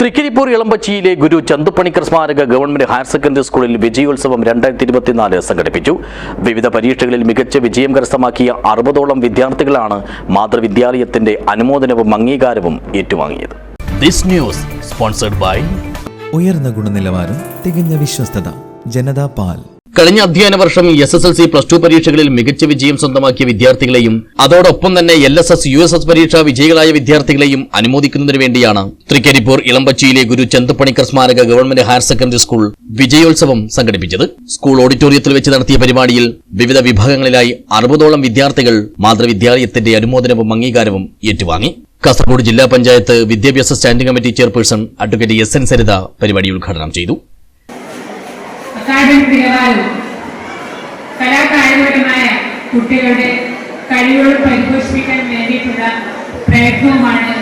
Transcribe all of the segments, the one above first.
തൃക്കരിപ്പൂർ ഇളമ്പച്ചിയിലെ ഗുരു ചന്തുപണിക്കർ സ്മാരക government higher secondary സ്കൂളിൽ വിജയോത്സവം രണ്ടായിരത്തി ഇരുപത്തിനാല് സംഘടിപ്പിച്ചു. വിവിധ പരീക്ഷകളിൽ മികച്ച വിജയം കരസ്ഥമാക്കിയ അറുപതോളം വിദ്യാർത്ഥികളാണ് മാതൃവിദ്യാലയത്തിന്റെ അനുമോദനവും അംഗീകാരവും ഏറ്റുവാങ്ങിയത്. This news sponsored by ഉയർന്ന ഗുണനിലവാരം തികഞ്ഞ വിശ്വസ്തത ജനതാ പാൽ. കഴിഞ്ഞ അധ്യയന വർഷം S S L C plus two പരീക്ഷകളിൽ മികച്ച വിജയം സ്വന്തമാക്കിയ വിദ്യാർത്ഥികളെയും അതോടൊപ്പം തന്നെ L S S U S S പരീക്ഷ വിജയികളായ വിദ്യാർത്ഥികളെയും അനുമോദിക്കുന്നതിനു വേണ്ടിയാണ് തൃക്കരിപ്പൂർ ഇളമ്പച്ചിയിലെ ഗുരു ചന്തുപണിക്കർ സ്മാരക ഗവൺമെന്റ് ഹയർ സെക്കൻഡറി സ്കൂൾ വിജയോത്സവം സംഘടിപ്പിച്ചത്. സ്കൂൾ ഓഡിറ്റോറിയത്തിൽ വെച്ച് നടത്തിയ പരിപാടിയിൽ വിവിധ വിഭാഗങ്ങളിലായി അറുപതോളം വിദ്യാർത്ഥികൾ മാതൃവിദ്യാലയത്തിന്റെ അനുമോദനവും അംഗീകാരവും ഏറ്റുവാങ്ങി. കാസർഗോഡ് ജില്ലാ പഞ്ചായത്ത് വിദ്യാഭ്യാസ standing committee chairperson advocate S N Saritha പരിപാടി ഉദ്ഘാടനം ചെയ്തു. നിലവാരവും കലാകായികപരമായ കുട്ടികളുടെ കഴിവുകൾ പരിപോഷിപ്പിക്കാൻ വേണ്ടിയിട്ടുള്ള പ്രയത്നവുമാണ്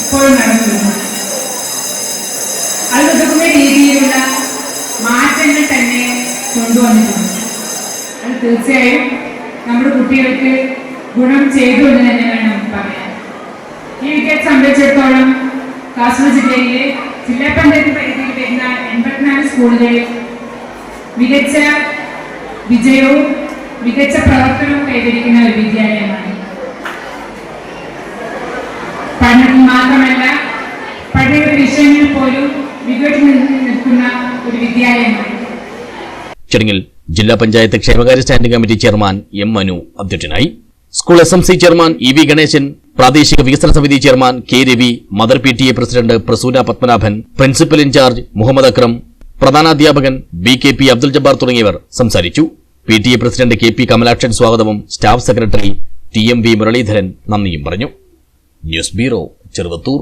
ഇപ്പോൾ നടന്നുവരുന്നത് അത് ഉതകുന്ന രീതിയിലുള്ള മാറ്റങ്ങൾ തന്നെ കൊണ്ടുവന്നിട്ടുണ്ട്. അത് തീർച്ചയായും നമ്മുടെ കുട്ടികൾക്ക് ഗുണം ചെയ്തു എന്ന് തന്നെ വേണം പറയാൻ. ഈ വിദ്യയെ സംബന്ധിച്ചിടത്തോളം കാസർഗോഡ് ജില്ലയിലെ ജില്ലാ പഞ്ചായത്ത് പരിധിയിൽ വരുന്ന എൺപത്തിനാല് സ്കൂളുകളിൽ മികച്ച വിജയവും മികച്ച പ്രവർത്തനവും കൈവരിക്കുന്ന ഒരു വിദ്യാലയമാണ്. പഠനം മാത്രമല്ല പഠന വിഷയങ്ങളിൽ പോലും മികച്ചു നിൽക്കുന്ന ഒരു വിദ്യാലയമാണ്. ചടങ്ങിൽ ജില്ലാ പഞ്ചായത്ത് ക്ഷേമകാര്യ standing committee chairman M Manu അധ്യക്ഷനായി. School S M C chairman E V Ganesan പ്രാദേശിക വികസന സമിതി chairman K Ravi mother P T A president Prasoona Padmanabhan principal in charge Muhammad Akram പ്രധാനാധ്യാപകൻ B K P Abdul Jabbar തുടങ്ങിയവർ സംസാരിച്ചു. P T A president K P Kamalakshan സ്വാഗതവും staff secretary T M V Muraleedharan നന്ദിയും പറഞ്ഞു. News bureau Cheruvathur.